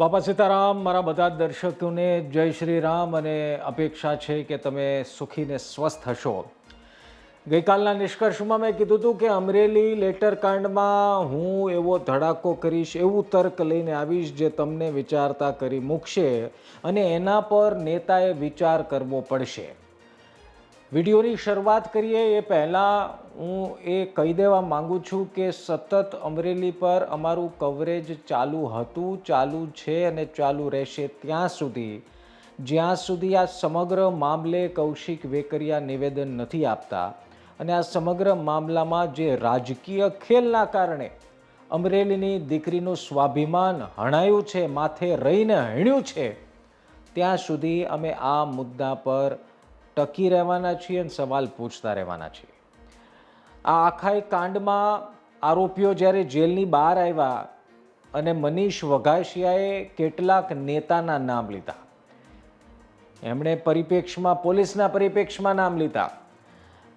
બાપા સીતારામ, મારા બધા દર્શકોને જય શ્રી રામ અને અપેક્ષા છે કે તમે સુખીને સ્વસ્થ હશો. ગઈકાલના નિષ્કર્ષમાં મેં કીધું હતું કે અમરેલી લેટર કાંડમાં હું એવો ધડાકો કરીશ, એવું તર્ક લઈને આવીશ જે તમને વિચારતા કરી મૂકશે અને એના પર નેતાએ વિચાર કરવો પડશે. વિડીયોની શરૂઆત કરીએ એ પહેલાં હું એ કહી દેવા માગું છું કે સતત અમરેલી પર અમારું કવરેજ ચાલુ હતું, ચાલુ છે અને ચાલુ રહેશે ત્યાં સુધી. જ્યાં સુધી આ સમગ્ર મામલે કૌશિક વેકરિયા નિવેદન નથી આપતા અને આ સમગ્ર મામલામાં જે રાજકીય ખેલના કારણે અમરેલીની દીકરીનું સ્વાભિમાન હણાયું છે, માથે રહીને હણ્યું છે, ત્યાં સુધી અમે આ મુદ્દા પર ટકી રહેવાના છીએ અને સવાલ પૂછતા રહેવાના છીએ. આ આખા કાંડમાં આરોપીઓ જ્યારે જેલની બહાર આવ્યા અને મનીષ વઘાસિયાએ કેટલાક નેતાના નામ લીધા. એમણે પરિપ્રેક્ષમાં પોલીસના પરિપ્રેક્ષમાં નામ લીધા.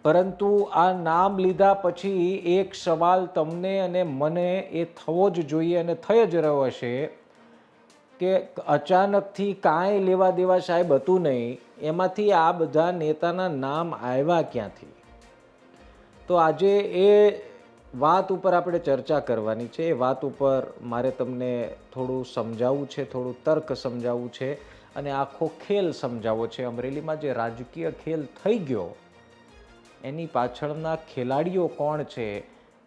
પરંતુ આ નામ લીધા પછી એક સવાલ તમને અને મને એ થવો જ જોઈએ અને થઈ જ રહ્યો હશે કે અચાનકથી કાંઈ લેવા દેવા સાહેબ હતું નહીં, એમાંથી આ બધા નેતાના નામ આવ્યા ક્યાંથી? તો આજે એ વાત ઉપર આપણે ચર્ચા કરવાની છે. એ વાત ઉપર મારે તમને થોડું સમજાવવું છે, થોડું તર્ક સમજાવવું છે અને આખો ખેલ સમજાવવો છે. અમરેલીમાં જે રાજકીય ખેલ થઈ ગયો, એની પાછળના ખેલાડીઓ કોણ છે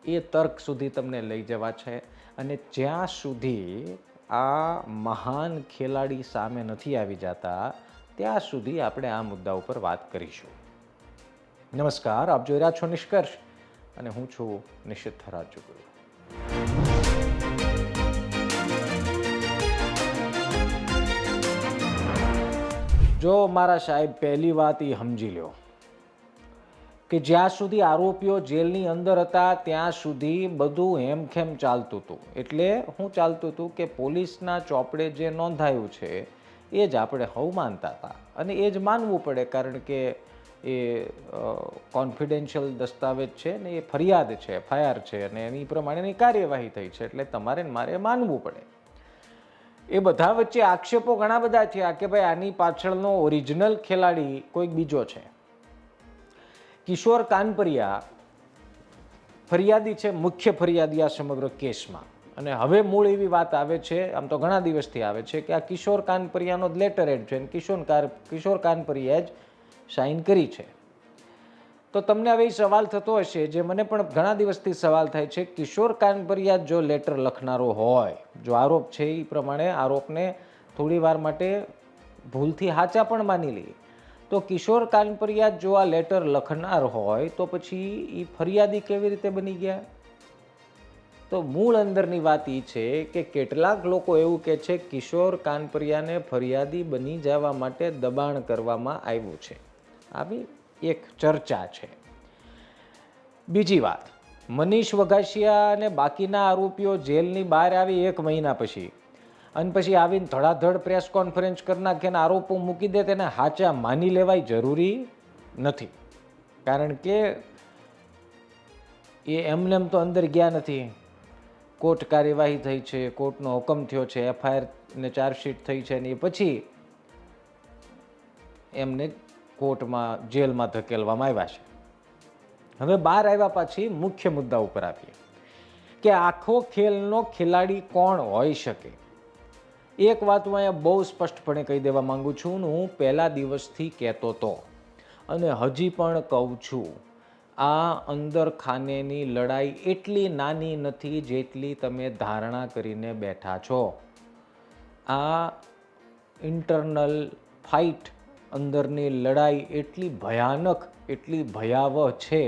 એ તર્ક સુધી તમને લઈ જવા છે. અને જ્યાં સુધી આ મહાન ખેલાડી સામે નથી આવી જતા, ત્યાં સુધી આપણે આ મુદ્દા ઉપર વાત કરીશું. નમસ્કાર, આપ જોઈ રહ્યા છો નિષ્કર્ષ અને હું છું નિશિત રાજુગુરુ. જો મારા સાહેબ પહેલી વાત એ સમજી લ્યો. કે જ્યાં સુધી આરોપીઓ જેલની અંદર હતા, ત્યાં સુધી બધું હેમખેમ ચાલતું હતું. એટલે હું ચાલતું હતું કે પોલીસના ચોપડે જે નોંધાયું છે, એ જ આપણે હવ માનતા હતા. અને એ જ માનવું પડે કારણ કે એ કોન્ફિડેન્શિયલ દસ્તાવેજ છે ને એ ફરિયાદ છે, એફઆઈઆર છે અને એની પ્રમાણેની કાર્યવાહી થઈ છે, એટલે તમારે મારે માનવું પડે. એ બધા વચ્ચે આક્ષેપો ઘણા બધા થયા કે ભાઈ આની પાછળનો ઓરિજિનલ ખેલાડી કોઈક બીજો છે. કિશોર કાનપરિયા ફરિયાદી છે, મુખ્ય ફરિયાદી આ સમગ્ર કેસમાં. અને હવે મૂળ એવી વાત આવે છે, આમ તો ઘણા દિવસથી આવે છે, કે આ કિશોર કાનપરિયાનો જ લેટર એડ છે અને કિશોર કાર, કિશોર કાનપરિયાએ જ સાઇન કરી છે. તો તમને હવે એ સવાલ થતો હશે, જે મને પણ ઘણા દિવસથી સવાલ થાય છે, કિશોર કાનપરિયા જો લેટર લખનારો હોય, જો આરોપ છે એ પ્રમાણે આરોપને થોડી વાર માટે ભૂલથી હાચા પણ માની લઈએ. તો કિશોર કાનપરિયા જો આ લેટર લખનાર હોય તો પછી એ ફરિયાદી કેવી રીતે બની ગયા? તો મૂળ અંદરની વાત એ છે કે કેટલાક લોકો એવું કહે છે, કિશોર કાનપરિયાને ફરિયાદી બની જવા માટે દબાણ કરવામાં આવ્યું છે. આવી એક ચર્ચા છે. બીજી વાત, મનીષ વઘાસિયા અને બાકીના આરોપીઓ જેલની બહાર આવી એક મહિના પછી અને પછી આવીને ધડાધડ પ્રેસ કોન્ફરન્સ કરી નાખે અને આરોપો મૂકી દે તેને હાચા માની લેવાય જરૂરી નથી. કારણ કે એ એમનેમ તો અંદર ગયા નથી. કોર્ટ કાર્યવાહી થઈ છે, કોર્ટનો હુકમ થયો છે એફઆઈઆર ને ચાર્જશીટ થઈ છે ને એ પછી એમને કોર્ટમાં જેલમાં ધકેલવામાં આવ્યા છે. હવે બહાર આવ્યા પછી મુખ્ય મુદ્દા ઉપર આવીએ. કે આખો ખેલનો ખેલાડી કોણ હોઈ શકે? એક વાત હું અહીંયા બહુ સ્પષ્ટપણે કહી દેવા માંગુ છું હું પહેલા દિવસથી કહેતો હતો અને હજી પણ કહું છું, આ અંદર ખાનેની લડાઈ એટલી નાની નથી જેટલી તમે ધારણા કરીને બેઠા છો. આ ઇન્ટરનલ ફાઇટ અંદરની લડાઈ એટલી ભયાનક, એટલી ભયાવહ છે.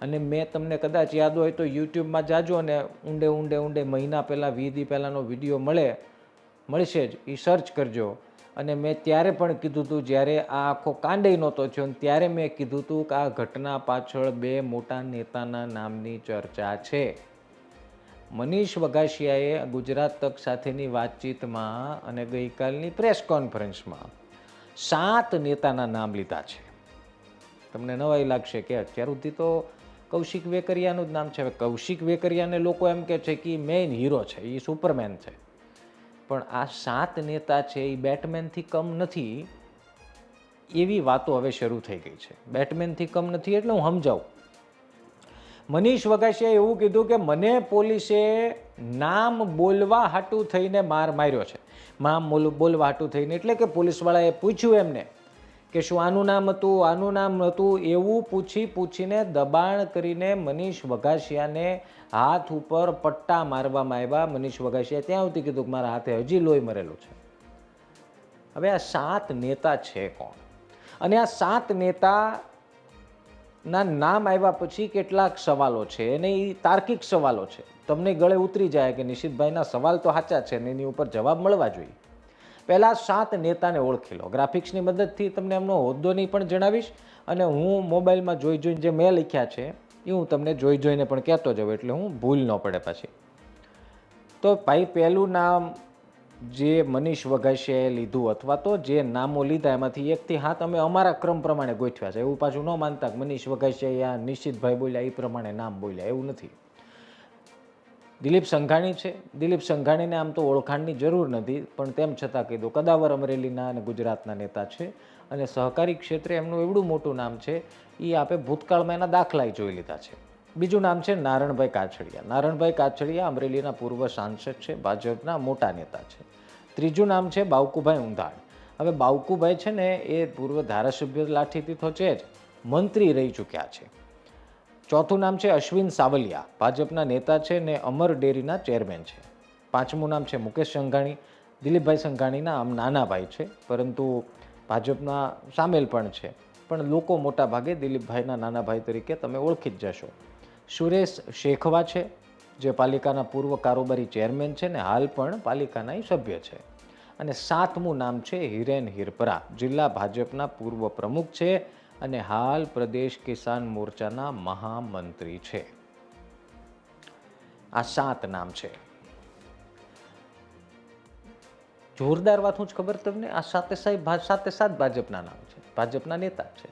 અને મેં તમને કદાચ યાદ હોય તો યુટ્યુબમાં જાજો અને ઊંડે ઊંડે ઊંડે મહિના પહેલાં વીધી પહેલાંનો વીડિયો મળે. મળશે જ એ સર્ચ કરજો. અને મેં ત્યારે પણ કીધું હતું જ્યારે આ આખો કાંડે નહોતો થયો ત્યારે મેં કીધું હતું કે આ ઘટના પાછળ બે મોટા નેતાના નામની ચર્ચા છે. મનીષ વઘાસિયાએ ગુજરાત તક સાથેની વાતચીતમાં અને ગઈકાલની પ્રેસ કોન્ફરન્સમાં સાત નેતાના નામ લીધા છે. તમને નવાઈ લાગશે કે અત્યાર સુધી તો કૌશિક વેકરિયાનું જ નામ છે. હવે કૌશિક વેકરિયાને લોકો એમ કહે છે કે મેઇન હીરો છે એ સુપરમેન છે. પણ આ સાત નેતા છે એ બેટમેનથી કમ નથી, એવી વાતો હવે શરૂ થઈ ગઈ છે. બેટમેનથી કમ નથી એટલે હું સમજાવું. મનીષ વગાસિયાએ એવું કીધું કે મને પોલીસે નામ બોલવા હાટું થઈને માર માર્યો છે. નામ બોલ- બોલવા હાટું થઈને. એટલે કે પોલીસવાળાએ પૂછ્યું એમને કે શું આનું નામ હતું, આનું નામ હતું એવું પૂછી પૂછીને દબાણ કરીને મનીષ વઘાસિયાને હાથ ઉપર પટ્ટા મારવામાં આવ્યા. મનીષ વઘાસિયા ત્યાં સુધી કીધું કે મારા હાથે હજી લોહી મરેલું છે. હવે આ સાત નેતા છે કોણ? અને આ સાત નેતા ના નામ આવ્યા પછી કેટલાક સવાલો છે અને એ તાર્કિક સવાલો છે. તમને ગળે ઉતરી જાય કે નિશિતભાઈના સવાલ તો સાચા છે ને એની ઉપર જવાબ મળવા જોઈએ. પહેલાં સાત નેતાને ઓળખી લો ગ્રાફિક્સની મદદથી તમને એમનો હોદ્દોની પણ જણાવીશ અને હું મોબાઈલમાં જોઈ જોઈને જે મેં લખ્યા છે, એ હું તમને જોઈ જોઈને પણ કહેતો જાઉં એટલે હું ભૂલ ન પડે પછી. તો ભાઈ, પહેલું નામ જે મનીષ વઘાસીએ લીધું અથવા તો જે નામો લીધા એમાંથી એકથી હાથ અમે અમારા ક્રમ પ્રમાણે ગોઠવ્યા છે. એવું પાછું ન માનતા મનીષ વઘાસિયા આ નિશ્ચિતભાઈ બોલ્યા એ પ્રમાણે નામ બોલ્યા. એવું નથી. દિલીપ સંઘાણી છે. દિલીપ સંઘાણીને આમ તો ઓળખાણની જરૂર નથી, પણ તેમ છતાં કીધું કદાવર અમરેલીના અને ગુજરાતના નેતા છે અને સહકારી ક્ષેત્રે એમનું એવડું મોટું નામ છે એ આપે ભૂતકાળમાં એના દાખલાય જોઈ લીધા છે. બીજું નામ છે નારણભાઈ કાછડિયા. નારણભાઈ કાછડિયા અમરેલીના પૂર્વ સાંસદ છે, ભાજપના મોટા નેતા છે. ત્રીજું નામ છે બાવકુભાઈ ઉંધાણ હવે બાવકુભાઈ છે ને એ પૂર્વ ધારાસભ્ય લાઠી તીથો છે જ, મંત્રી રહી ચૂક્યા છે. ચોથું નામ છે અશ્વિન સાવલિયા. ભાજપના નેતા છે ને અમર ડેરીના ચેરમેન છે. પાંચમું નામ છે મુકેશ સંઘાણી. દિલીપભાઈ સંઘાણીના આમ નાના ભાઈ છે, પરંતુ ભાજપના સામેલ પણ છે. પણ લોકો મોટા ભાગે દિલીપભાઈના નાના ભાઈ તરીકે તમે ઓળખી જ જશો. સુરેશ શેખવા છે, જે પાલિકાના પૂર્વ કારોબારી ચેરમેન છે ને હાલ પણ પાલિકાના સભ્ય છે. અને સાતમું નામ છે હિરેન હિરપરા, જિલ્લા ભાજપના પૂર્વ પ્રમુખ છે. અને હાલ પ્રદેશ કિસાન મોરચાના મહામંત્રી છે. આ સાત નામ છે. જોરદાર વાત હું જ ખબર તમને, આ સાતે સાહેબ સાતે સાત ભાજપના નામ છે. ભાજપના નેતા છે.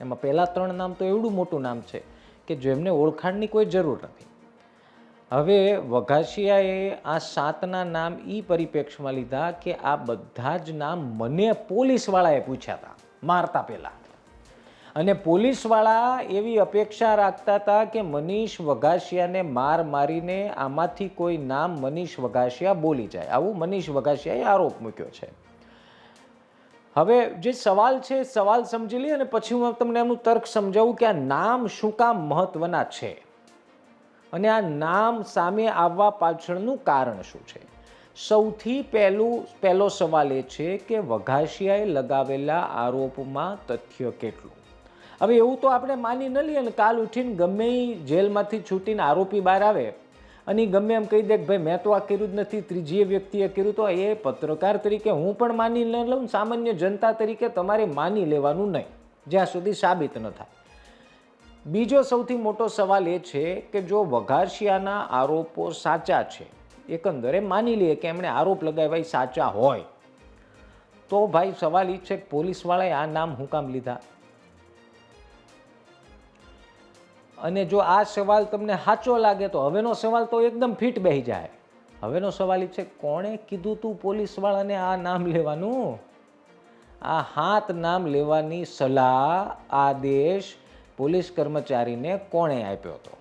એમાં પહેલાં ત્રણ નામ તો એવડું મોટું નામ છે કે જેમને ઓળખાણની કોઈ જરૂર નથી. હવે વઘાસિયાએ આ સાતના નામ એ પરિપ્રેક્ષમાં લીધા કે આ બધા જ નામ મને પોલીસવાળાએ પૂછ્યા હતા મારતા પહેલાં. અને પોલીસવાળા એવી અપેક્ષા રાખતા હતા કે મનીષ વઘાસિયાને માર મારીને આમાંથી કોઈ નામ મનીષ વઘાસિયા બોલી જાય. આવું મનીષ વઘાસિયાએ આરોપ મૂક્યો છે. હવે જે સવાલ છે, સવાલ સમજી લઈએ અને પછી હું તમને એનું તર્ક સમજાવું કે આ નામ શું કામ મહત્વના છે? અને આ નામ સામે આવવા પાછળનું કારણ શું છે? સૌથી પહેલું, પહેલો સવાલ એ છે કે વઘાસિયાએ લગાવેલા આરોપમાં તથ્ય કેટલું? હવે એવું તો આપણે માની ન લઈએ ને, કાલ ઉઠીને ગમે એ જેલમાંથી છૂટીને આરોપી બહાર આવે અને ગમે એમ કહી દે કે ભાઈ, મેં તો આ કર્યું જ નથી ત્રીજી વ્યક્તિએ કર્યું તો એ પત્રકાર તરીકે હું પણ માની ન લઉં સામાન્ય જનતા તરીકે તમારે માની લેવાનું નહીં, જ્યાં સુધી સાબિત ન થાય. બીજો સૌથી મોટો સવાલ એ છે કે જો વઘારશિયાના આરોપો સાચા છે, એકંદરે માની લઈએ કે એમણે આરોપ લગાવ્યા સાચા હોય, તો ભાઈ સવાલ એ છે કે પોલીસવાળાએ આ નામ હું કામ લીધા? અને જો આ સવાલ તમને સાચો લાગે તો હવેનો સવાલ તો એકદમ ફિટ બેહી જાય. હવેનો સવાલ એ છે, કોણે કીધું તું પોલીસવાળાને આ નામ લેવાનું? આ હાથ નામ લેવાની સલાહ, આદેશ પોલીસ કર્મચારીને કોણે આપ્યો હતો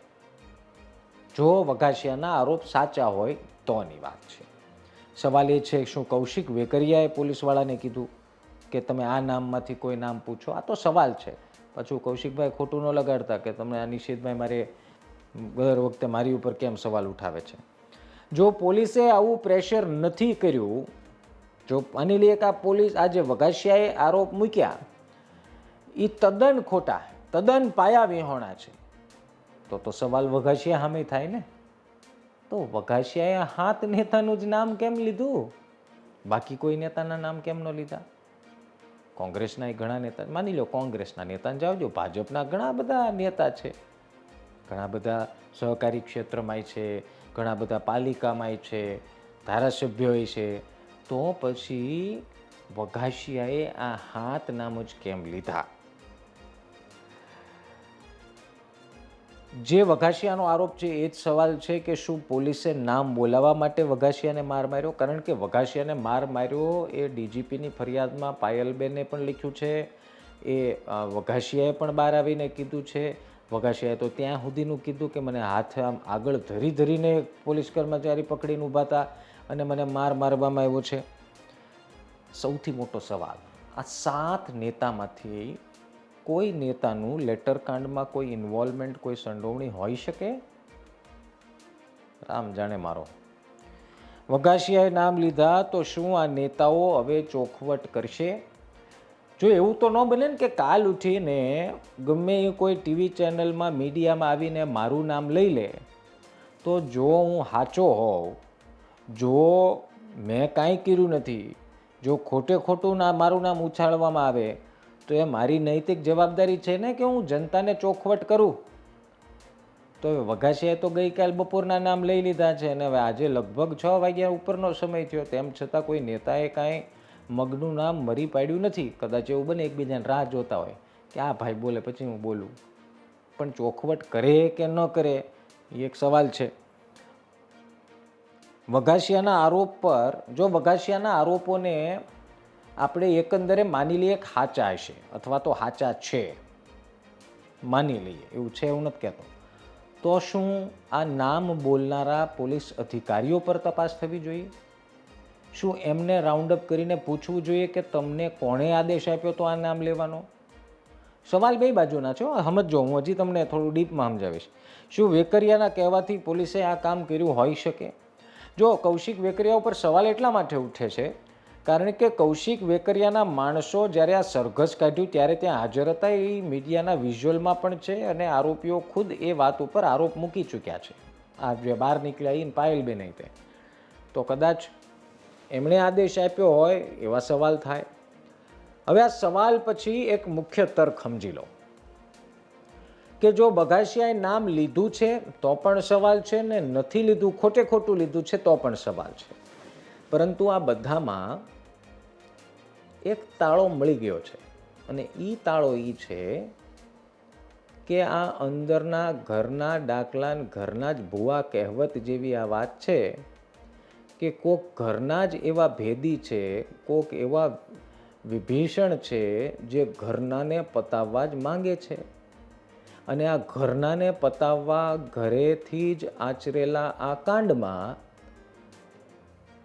જો વઘાસિયાના આરોપ સાચા હોય તોની વાત છે. સવાલ એ છે, શું કૌશિક વેકરિયાએ પોલીસવાળાને કીધું કે તમે આ નામમાંથી કોઈ નામ પૂછો? આ તો સવાલ છે. પાછું કૌશિકભાઈ ખોટું ન લગાડતા કે તમે આ નિશિતભાઈ મારે દર વખતે મારી ઉપર કેમ સવાલ ઉઠાવે છે. જો પોલીસે આવું પ્રેશર નથી કર્યું, જો માની લઈએ કે આ પોલીસ આજે વઘાસિયાએ આરોપ મૂક્યા એ તદ્દન ખોટા, તદ્દન પાયા વિહોણા છે. તો તો સવાલ વઘાસિયા સામે થાય ને? તો વઘાસિયાએ હાથ નેતાનું જ નામ કેમ લીધું? બાકી કોઈ નેતાના નામ કેમ ન લીધા? કોંગ્રેસના ઘણા નેતા માની લો કોંગ્રેસના નેતાને જાવજો ભાજપના ઘણા બધા નેતા છે. ઘણા બધા સહકારી ક્ષેત્રમાંય છે, ઘણા બધા પાલિકામાંય છે, ધારાસભ્યોય છે. તો પછી વઘાસિયાએ આ હાથ નામ જ કેમ લીધા? જે વઘાસિયાનો આરોપ છે, એ જ સવાલ છે કે શું પોલીસે નામ બોલાવવા માટે વઘાસિયાને માર માર્યો? કારણ કે વઘાસિયાને માર માર્યો એ ડીજીપીની ફરિયાદમાં પાયલબેને પણ લખ્યું છે. એ વઘાસિયાએ પણ બહાર આવીને કીધું છે. વઘાસિયાએ તો ત્યાં સુધીનું કીધું કે મને હાથ આમ આગળ ધરી ધરીને પોલીસ કર્મચારી પકડીને ઊભા હતા અને મને માર મારવામાં આવ્યો છે. સૌથી મોટો સવાલ, આ સાત નેતામાંથી કોઈ નેતાનું લેટર કાંડમાં કોઈ ઇન્વોલ્વમેન્ટ કોઈ સંડોવણી હોઈ શકે? રામ જાણે મારો. વઘાસિયાએ નામ લીધા તો શું આ નેતાઓ હવે ચોખવટ કરશે? જો એવું તો ન બને ને કે કાલ ઉઠીને ગમે એ કોઈ ટીવી ચેનલમાં મીડિયામાં આવીને મારું નામ લઈ લે, તો જો હું સાચો હોઉં, જો મેં કાંઈ કર્યું નથી, જો ખોટે ખોટું ના મારું નામ ઉછાળવામાં આવે તો એ મારી નૈતિક જવાબદારી છે ને કે હું જનતાને ચોખવટ કરું? તો હવે વઘાસિયાએ તો ગઈકાલ બપોરના નામ લઈ લીધા છે અને હવે આજે લગભગ છ વાગ્યા ઉપરનો સમય થયો, તેમ છતાં કોઈ નેતાએ કાંઈ મગનું નામ મરી પાડ્યું નથી. કદાચ એવું બને એકબીજાને રાહ જોતા હોય કે આ ભાઈ બોલે પછી હું બોલું. પણ ચોખવટ કરે કે ન કરે એ એક સવાલ છે. વઘાસિયાના આરોપ પર, જો વઘાસિયાના આરોપોને આપણે એકંદરે માની લઈએ કે સાચા હશે અથવા તો સાચા છે. માની લઈએ એવું છે એવું નથી કહેતો. તો શું આ નામ બોલનારા પોલીસ અધિકારીઓ પર તપાસ થવી જોઈએ? શું એમને રાઉન્ડ અપ કરીને પૂછવું જોઈએ કે તમને કોણે આદેશ આપ્યો તો આ નામ લેવાનો? સવાલ બે બાજુના છે હો, સમજજો હું હજી તમને થોડું ડીપમાં સમજાવીશ. શું વેકરિયાના કહેવાથી પોલીસે આ કામ કર્યું હોઈ શકે? જો કૌશિક વેકરિયા ઉપર સવાલ એટલા માટે ઉઠે છે કારણ કે કૌશિક વેકરિયાના માણસો જ્યારે આ સરઘસ કાઢ્યું ત્યારે ત્યાં હાજર હતા એ મીડિયાના વિઝ્યુઅલમાં પણ છે અને આરોપીઓ ખુદ એ વાત ઉપર આરોપ મૂકી ચૂક્યા છે. આ જે બહાર નીકળ્યા એ પાયલબેન તે. તો કદાચ એમણે આદેશ આપ્યો હોય એવા સવાલ થાય. હવે આ સવાલ પછી એક મુખ્ય તર્ક સમજી લો. કે જો બગાસિયાએ નામ લીધું છે તો પણ સવાલ છે ને નથી લીધું, ખોટે ખોટું લીધું છે તો પણ સવાલ છે. પરંતુ આ બધામાં એક તાળો મળી ગયો છે. અને એ તાળો એ છે કે આ અંદરના ઘરના ડાકલા ઘરના જ ભૂવા કહેવત જેવી આ વાત છે કે કોક ઘરના જ એવા ભેદી છે, કોક એવા વિભીષણ છે જે ઘરનાને પતાવવા જ માંગે છે. અને આ ઘરનાને પતાવવા ઘરેથી જ આચરેલા આ કાંડમાં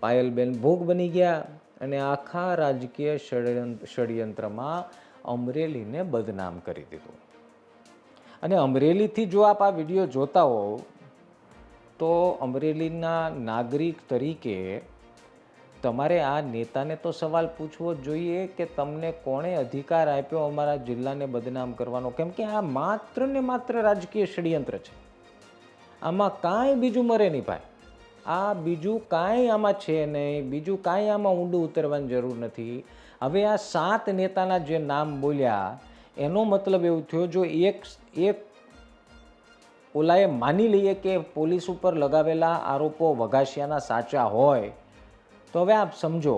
પાયલબેન ભોગ બની ગયા. અને આખા રાજકીય ષડયંત્ર ષડયંત્રમાં અમરેલીને બદનામ કરી દીધું. અને અમરેલીથી જો આપ આ વીડિયો જોતા હો તો અમરેલીના નાગરિક તરીકે તમારે આ નેતાને તો સવાલ પૂછવો જોઈએ કે તમને કોણે અધિકાર આપ્યો અમારા જિલ્લાને બદનામ કરવાનો? કેમ કે આ માત્ર ને માત્ર રાજકીય ષડયંત્ર છે. આમાં કાંઈ બીજું મરે નહીં ભાઈ. આ બીજું કાંઈ આમાં છે નહીં, બીજું કાંઈ આમાં ઊંડું ઉતરવાની જરૂર નથી. હવે આ સાત નેતાના જે નામ બોલ્યા, એનો મતલબ એવું થયો, જો એક એક ઓલાએ માની લઈએ કે પોલીસ ઉપર લગાવેલા આરોપો વઘાસિયાના સાચા હોય, તો હવે આપ સમજો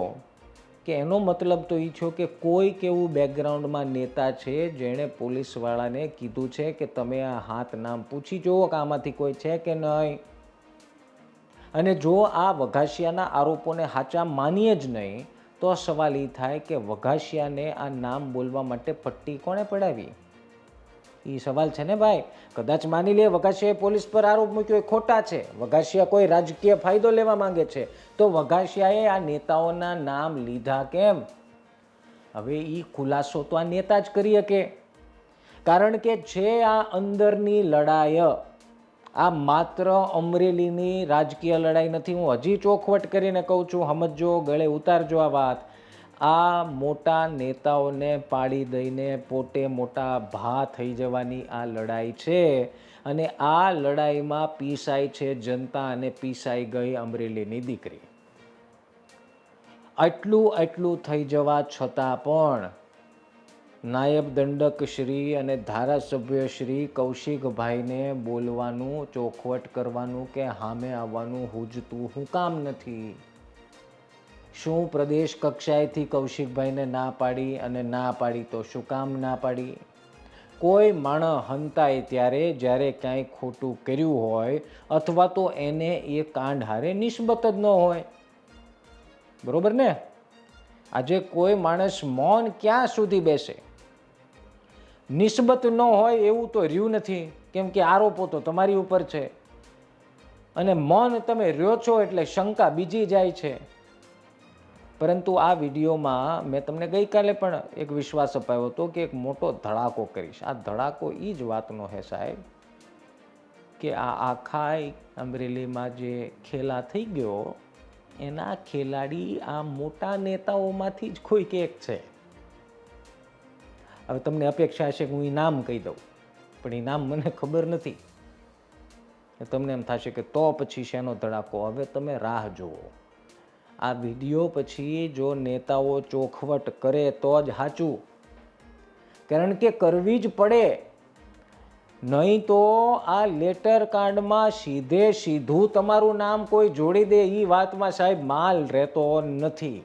કે એનો મતલબ તો એ થયો કે કોઈ કેવું બેકગ્રાઉન્ડમાં નેતા છે જેણે પોલીસવાળાને કીધું છે કે તમે આ હાથ નામ પૂછી જુઓ કે આમાંથી કોઈ છે કે નહીં. અને જો આ વઘાસિયાના આરોપોને સાચા માનીએ જ નહીં, તો સવાલ એ થાય કે વઘાસિયાને આ નામ બોલવા માટે પટ્ટી કોણે પડાવી? એ સવાલ છે ને ભાઈ. કદાચ માની લે વઘાસિયાએ પોલીસ પર આરોપ મૂક્યો એ ખોટા છે. વઘાસિયા કોઈ રાજકીય ફાયદો લેવા માંગે છે. તો વઘાસિયાએ આ નેતાઓના નામ લીધા કેમ? હવે એ ખુલાસો તો આ નેતા જ કરી શકે. કારણ કે જે આ અંદરની લડાઈ આ માત્ર અમરેલીની રાજકીય લડાઈ નથી. હું હજી ચોખવટ કરીને કહું છું સમજો ગળે ઉતારજો આ વાત. આ મોટા નેતાઓને પાડી દઈને પોતે મોટા ભા થઈ જવાની આ લડાઈ છે અને આ લડાઈમાં પીસાઈ છે જનતા અને પીસાઈ ગઈ અમરેલીની દીકરી. આટલું આટલું થઈ જવા છતાં પણ નાયબ દંડક શ્રી અને ધારાસભ્ય શ્રી કૌશિકભાઈને બોલવાનું, ચોખવટ કરવાનું કે સામે આવવાનું હુજતું હું કામ નથી. શું પ્રદેશ કક્ષાએથી કૌશિકભાઈને ના પાડી અને ના પાડી તો શું કામ ના પાડી? કોઈ માણસ હંતાય ત્યારે જ્યારે ક્યાંય ખોટું કર્યું હોય અથવા તો એને એ કાંડ હારે નિસ્બત જ ન હોય. બરાબર ને? આજે કોઈ માણસ મૌન ક્યાં સુધી બેસે? નિસ્બત ન હોય એવું તો રહ્યું નથી. કેમ કે આરોપો તો તમારી ઉપર છે. અને મન તમે રહ્યો છો એટલે શંકા બીજી જાય છે. પરંતુ આ વિડીયોમાં મેં તમને ગઈકાલે પણ એક વિશ્વાસ અપાયો હતો કે એક મોટો ધડાકો કરીશ. આ ધડાકો એ જ વાતનો છે સાહેબ કે આ આખા અમરેલીમાં જે ખેલા થઈ ગયો, એના ખેલાડી આ મોટા નેતાઓમાંથી જ કોઈક એક છે. હવે તમને અપેક્ષા હશે કે હું એ નામ કહી દઉં. પણ એ નામ મને ખબર નથી. તમને એમ થશે કે તો પછી શેનો ધડાકો? હવે તમે રાહ જુઓ. આ વીડિયો પછી જો નેતાઓ ચોખવટ કરે તો જ સાચું કારણ કે કરવી જ પડે. નહીં તો આ લેટર કાર્ડમાં સીધે સીધું તમારું નામ કોઈ જોડી દે. એ વાતમાં સાહેબ માલ રહેતો નથી.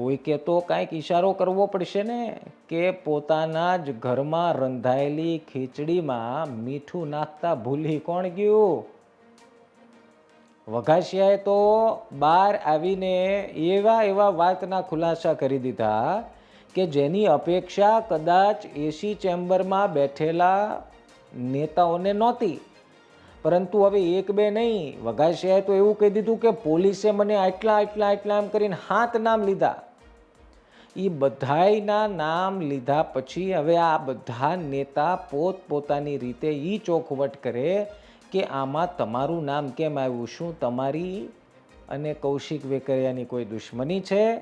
કોઈ કે તો કાંઈક ઈશારો કરવો પડશે ને? કે પોતાના જ ઘરમાં રંધાયેલી ખીચડીમાં મીઠું નાખતા ભૂલી કોણ ગયું? વઘાસિયાએ તો બહાર આવીને એવા એવા વાતના ખુલાસા કરી દીધા કે જેની અપેક્ષા કદાચ એસી ચેમ્બરમાં બેઠેલા નેતાઓને નહોતી. પરંતુ હવે એક બે નહીં, વઘાસિયાએ તો એવું કહી દીધું કે પોલીસે મને આટલા આટલા આટલા એમ કરીને હાથ નામ લીધા. એ બધાયના નામ લીધા પછી હવે આ બધા નેતા પોતપોતાની રીતે એ ચોખવટ કરે કે આમાં તમારું નામ કેમ આવ્યું? શું તમારી અને કૌશિક વેકરિયાની કોઈ દુશ્મની છે?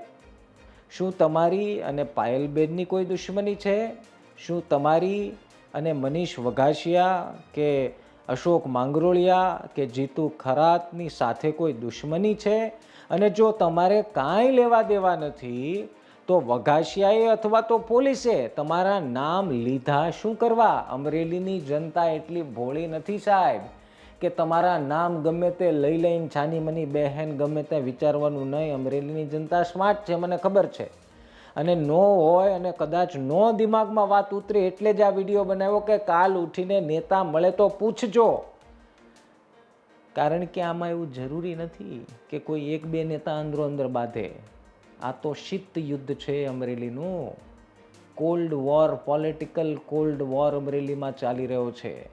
શું તમારી અને પાયલબેનની કોઈ દુશ્મની છે? શું તમારી અને મનીષ વઘાસિયા કે અશોક માંગરોળિયા કે જીતુ ખરાતની સાથે કોઈ દુશ્મની છે? અને જો તમારે કાંઈ લેવા દેવા નથી તો વઘાસિયાએ અથવા તો પોલીસે તમારા નામ લીધા શું કરવા? અમરેલીની જનતા એટલી ભોળી નથી સાહેબ કે તમારા નામ ગમે તે લઈ લઈને છાની મની બહેન ગમે તે વિચારવાનું નહીં. અમરેલીની જનતા સ્માર્ટ છે, મને ખબર છે. અને નો હોય અને કદાચ નો દિમાગમાં વાત ઉતરે એટલે જ આ વીડિયો બનાવ્યો કે કાલ ઉઠીને નેતા મળે તો પૂછજો. કારણ કે આમાં એવું જરૂરી નથી કે કોઈ એક બે નેતા અંદરો અંદર બાંધે. આ તો શીત યુદ્ધ છે અમરેલીનું. Cold war political cold war અમરેલીમાં ચાલી રહ્યો છે.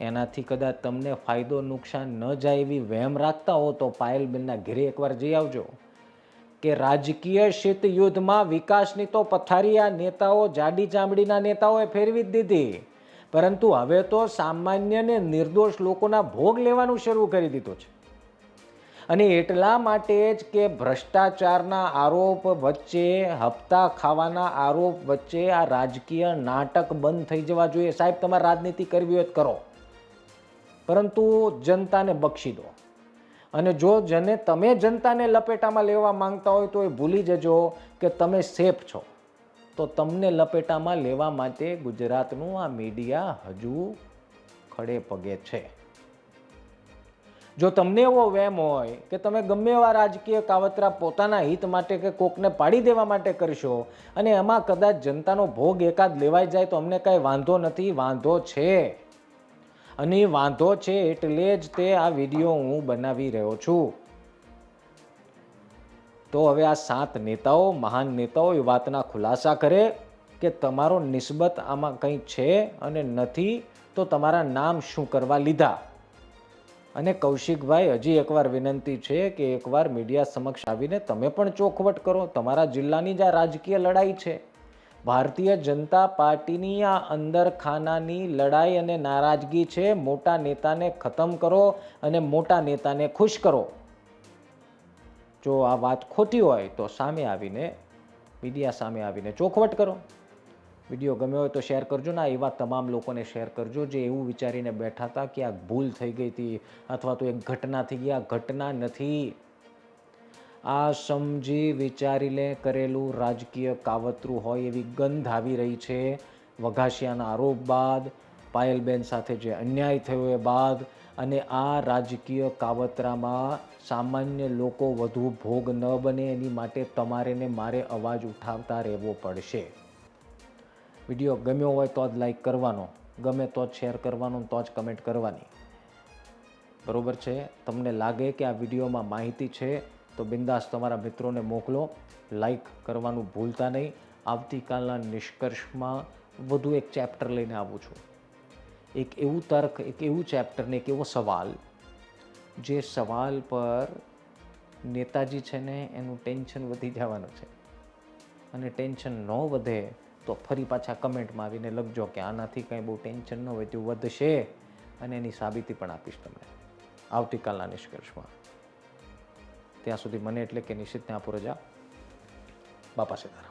એનાથી કદાચ તમને ફાયદો, નુકસાન ન જાય એવી વહેમ રાખતા હો તો પાયલબેનના ઘેરે એકવાર જઈ આવજો. કે રાજકીય શીત યુદ્ધમાં વિકાસની તો પથારી આ નેતાઓ, જાડી ચામડીના નેતાઓએ ફેરવી જ દીધી. પરંતુ હવે તો સામાન્ય ને નિર્દોષ લોકોના ભોગ લેવાનું શરૂ કરી દીધું છે. અને એટલા માટે જ કે ભ્રષ્ટાચારના આરોપ વચ્ચે, હપ્તા ખાવાના આરોપ વચ્ચે આ રાજકીય નાટક બંધ થઈ જવા જોઈએ. સાહેબ, તમારે રાજનીતિ કરવી હોય કરો. પરંતુ જનતાને બક્ષી દો. અને જો જને, તમે જનતાને લપેટામાં લેવા માંગતા હોય તો એ ભૂલી જજો કે તમે સેફ છો. તો તમને લપેટામાં લેવા માટે ગુજરાતનું આ મીડિયા હજુ ખડે પગે છે. જો તમને એવો વહેમ હોય કે તમે ગમે એવા રાજકીય કાવતરા પોતાના હિત માટે કે કોકને પાડી દેવા માટે કરશો અને એમાં કદાચ જનતાનો ભોગ એકાદ લેવાઈ જાય તો અમને કાંઈ વાંધો નથી, વાંધો છે. અને વાંધો છે એટલે જ તે આ વીડિયો હું બનાવી રહ્યો છું. તો હવે આ સાત નેતાઓ, મહાન નેતાઓ એ વાતના ખુલાસા કરે કે તમારો નિસ્બત આમાં કંઈ છે અને નથી, તો તમારા નામ શું કરવા લીધા? અને કૌશિકભાઈ, હજી એકવાર વિનંતી છે કે એકવાર મીડિયા સમક્ષ આવીને તમે પણ ચોખવટ કરો. તમારા જિલ્લાની જ આ રાજકીય લડાઈ છે. ભારતીય જનતા પાર્ટીની આ અંદર ખાનાની લડાઈ અને નારાજગી છે. મોટા નેતાને ખતમ કરો અને મોટા નેતાને ખુશ કરો. જો આ વાત ખોટી હોય તો સામે આવીને, મીડિયા સામે આવીને ચોખવટ કરો. વીડિયો ગમ્યો હોય તો શેર કરજો ને એવા તમામ લોકોને શેર કરજો જે એવું વિચારીને બેઠા હતા કે આ ભૂલ થઈ ગઈ હતી અથવા તો એક ઘટના થઈ ગઈ. આ ઘટના નથી. આ સમજી વિચારીને કરેલું રાજકીય કાવતરું હોય એવી ગંધ આવી રહી છે. વઘાસિયાના આરોપ બાદ, પાયલબેન સાથે જે અન્યાય થયો એ બાદ અને આ રાજકીય કાવતરામાં સામાન્ય લોકો વધુ ભોગ ન બને એની માટે તમારે ને મારે અવાજ ઉઠાવતા રહેવો પડશે. વીડિયો ગમ્યો હોય તો જ લાઈક કરવાનો. ગમે તો જ શેર કરવાનો તો જ કમેન્ટ કરવાની. બરોબર છે? તમને લાગે કે આ વિડીયોમાં માહિતી છે, તો બિંદાસ તમારા મિત્રોને મોકલો. લાઈક કરવાનું ભૂલતા નહીં. આવતીકાલના નિષ્કર્ષમાં વધુ એક ચેપ્ટર લઈને આવું છું. એક એવું તર્ક, એક એવું ચેપ્ટર ને એક એવો સવાલ, જે સવાલ પર નેતાજી છે ને એનું ટેન્શન વધી જવાનું છે. અને ટેન્શન ન વધે તો ફરી પાછા કમેન્ટમાં આવીને લખજો કે આનાથી કંઈ બહુ ટેન્શન ન વધ્યું વધશે અને એની સાબિતી પણ આપીશ તમને. આવતીકાલના નિષ્કર્ષમાં. ત્યાં સુધી મને એટલે કે નિશ્ચિતને આપો રજા. બાપા સીતારામ.